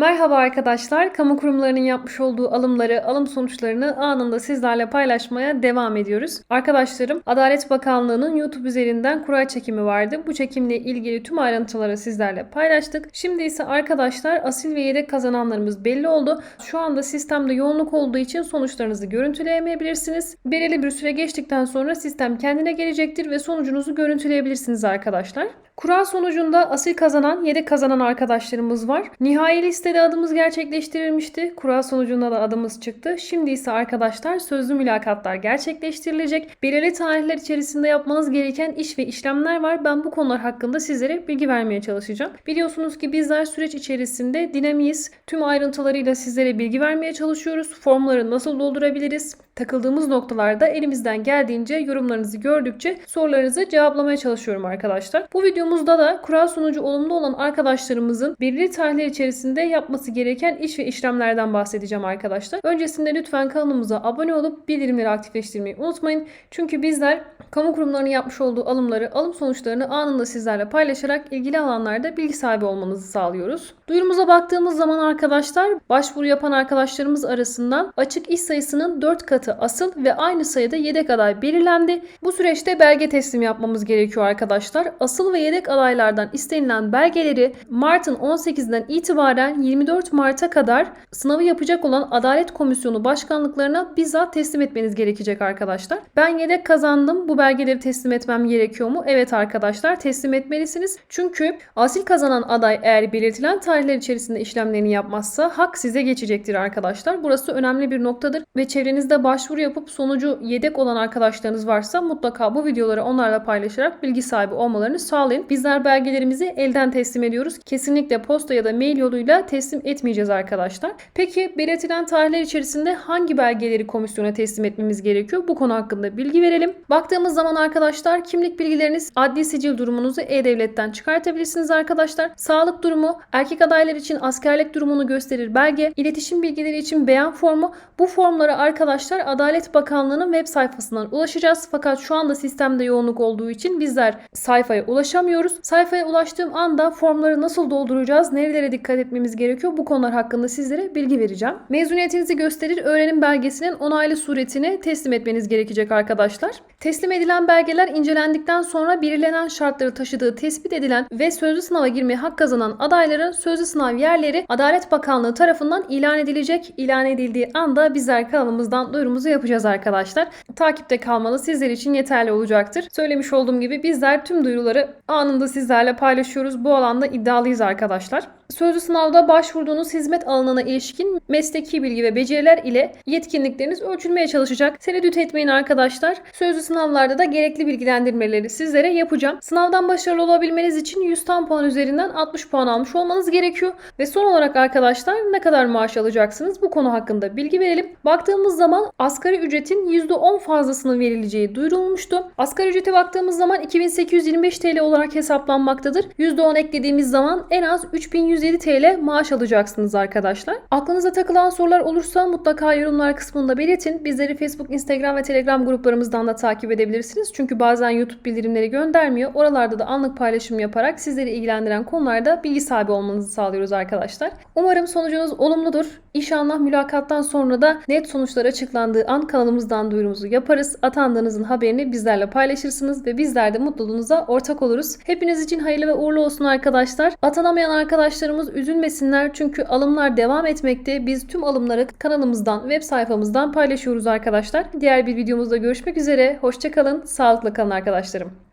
Merhaba arkadaşlar. Kamu kurumlarının yapmış olduğu alımları, alım sonuçlarını anında sizlerle paylaşmaya devam ediyoruz. Arkadaşlarım, Adalet Bakanlığı'nın YouTube üzerinden kura çekimi vardı. Bu çekimle ilgili tüm ayrıntıları sizlerle paylaştık. Şimdi ise arkadaşlar asil ve yedek kazananlarımız belli oldu. Şu anda sistemde yoğunluk olduğu için sonuçlarınızı görüntüleyemeyebilirsiniz. Belirli bir süre geçtikten sonra sistem kendine gelecektir ve sonucunuzu görüntüleyebilirsiniz arkadaşlar. Kura sonucunda asil kazanan, yedek kazanan arkadaşlarımız var. Nihai listede adımız gerçekleştirilmişti. Kura sonucunda da adımız çıktı. Şimdi ise arkadaşlar sözlü mülakatlar gerçekleştirilecek. Belirli tarihler içerisinde yapmanız gereken iş ve işlemler var. Ben bu konular hakkında sizlere bilgi vermeye çalışacağım. Biliyorsunuz ki bizler süreç içerisinde dinamiyiz. Tüm ayrıntılarıyla sizlere bilgi vermeye çalışıyoruz. Formları nasıl doldurabiliriz? Takıldığımız noktalarda elimizden geldiğince yorumlarınızı gördükçe sorularınızı cevaplamaya çalışıyorum arkadaşlar. Bu videomuzda da kura sonucu olumlu olan arkadaşlarımızın belirli tarihler içerisinde yapması gereken iş ve işlemlerden bahsedeceğim arkadaşlar. Öncesinde lütfen kanalımıza abone olup bildirimleri aktifleştirmeyi unutmayın. Çünkü bizler kamu kurumlarının yapmış olduğu alımları, alım sonuçlarını anında sizlerle paylaşarak ilgili alanlarda bilgi sahibi olmanızı sağlıyoruz. Duyurumuza baktığımız zaman arkadaşlar başvuru yapan arkadaşlarımız arasından açık iş sayısının 4 katı asıl ve aynı sayıda yedek aday belirlendi. Bu süreçte belge teslim yapmamız gerekiyor arkadaşlar. Asıl ve yedek adaylardan istenilen belgeleri Mart'ın 18'den itibaren 24 Mart'a kadar sınavı yapacak olan Adalet Komisyonu başkanlıklarına bizzat teslim etmeniz gerekecek arkadaşlar. Ben yedek kazandım. Bu belgeleri teslim etmem gerekiyor mu? Evet arkadaşlar teslim etmelisiniz. Çünkü asil kazanan aday eğer belirtilen tarihler içerisinde işlemlerini yapmazsa hak size geçecektir arkadaşlar. Burası önemli bir noktadır ve çevrenizde başvuru yapıp sonucu yedek olan arkadaşlarınız varsa mutlaka bu videoları onlarla paylaşarak bilgi sahibi olmalarını sağlayın. Bizler belgelerimizi elden teslim ediyoruz. Kesinlikle posta ya da mail yoluyla teslim etmeyeceğiz arkadaşlar. Peki belirtilen tarihler içerisinde hangi belgeleri komisyona teslim etmemiz gerekiyor? Bu konu hakkında bilgi verelim. Baktığımız zaman arkadaşlar kimlik bilgileriniz, adli sicil durumunuzu e-devletten çıkartabilirsiniz arkadaşlar. Sağlık durumu, erkek adaylar için askerlik durumunu gösterir belge, iletişim bilgileri için beyan formu. Bu formlara arkadaşlar Adalet Bakanlığı'nın web sayfasından ulaşacağız. Fakat şu anda sistemde yoğunluk olduğu için bizler sayfaya ulaşamıyoruz. Sayfaya ulaştığım anda formları nasıl dolduracağız, nerelere dikkat etmemiz gerekiyor bu konular hakkında sizlere bilgi vereceğim. Mezuniyetinizi gösterir öğrenim belgesinin onaylı suretini teslim etmeniz gerekecek arkadaşlar. Teslim edilen belgeler incelendikten sonra belirlenen şartları taşıdığı tespit edilen ve sözlü sınava girmeye hak kazanan adayların sözlü sınav yerleri Adalet Bakanlığı tarafından ilan edilecek. İlan edildiği anda bizler kanalımızdan duyurumuzu yapacağız arkadaşlar. Takipte kalmanız sizler için yeterli olacaktır. Söylemiş olduğum gibi bizler tüm duyuruları anında sizlerle paylaşıyoruz. Bu alanda iddialıyız arkadaşlar. Sözlü sınavda başvurduğunuz hizmet alanına ilişkin mesleki bilgi ve beceriler ile yetkinlikleriniz ölçülmeye çalışacak. Tereddüt etmeyin arkadaşlar. Sözlü sınavlarda da gerekli bilgilendirmeleri sizlere yapacağım. Sınavdan başarılı olabilmeniz için 100 tam puan üzerinden 60 puan almış olmanız gerekiyor. Ve son olarak arkadaşlar ne kadar maaş alacaksınız bu konu hakkında bilgi verelim. Baktığımız zaman asgari ücretin %10 fazlasının verileceği duyurulmuştu. Asgari ücrete baktığımız zaman 2825 TL olarak hesaplanmaktadır. %10 eklediğimiz zaman en az 3107 TL maaş alacaksınız arkadaşlar. Aklınıza takılan sorular olursa mutlaka yorumlar kısmında belirtin. Bizleri Facebook, Instagram ve Telegram gruplarımızdan da takip edebilirsiniz. Çünkü bazen YouTube bildirimleri göndermiyor. Oralarda da anlık paylaşım yaparak sizleri ilgilendiren konularda bilgi sahibi olmanızı sağlıyoruz arkadaşlar. Umarım sonucunuz olumludur. İnşallah mülakattan sonra da net sonuçlar açıklandığı an kanalımızdan duyurumuzu yaparız. Atandığınızın haberini bizlerle paylaşırsınız ve bizler de mutluluğunuza ortak oluruz. Hepiniz için hayırlı ve uğurlu olsun arkadaşlar. Atanamayan arkadaşlarımız üzülmesinler çünkü alımlar devam etmekte. Biz tüm alımları kanalımızdan, web sayfamızdan paylaşıyoruz arkadaşlar. Diğer bir videomuzda görüşmek üzere. Hoşçakalın, sağlıklı kalın arkadaşlarım.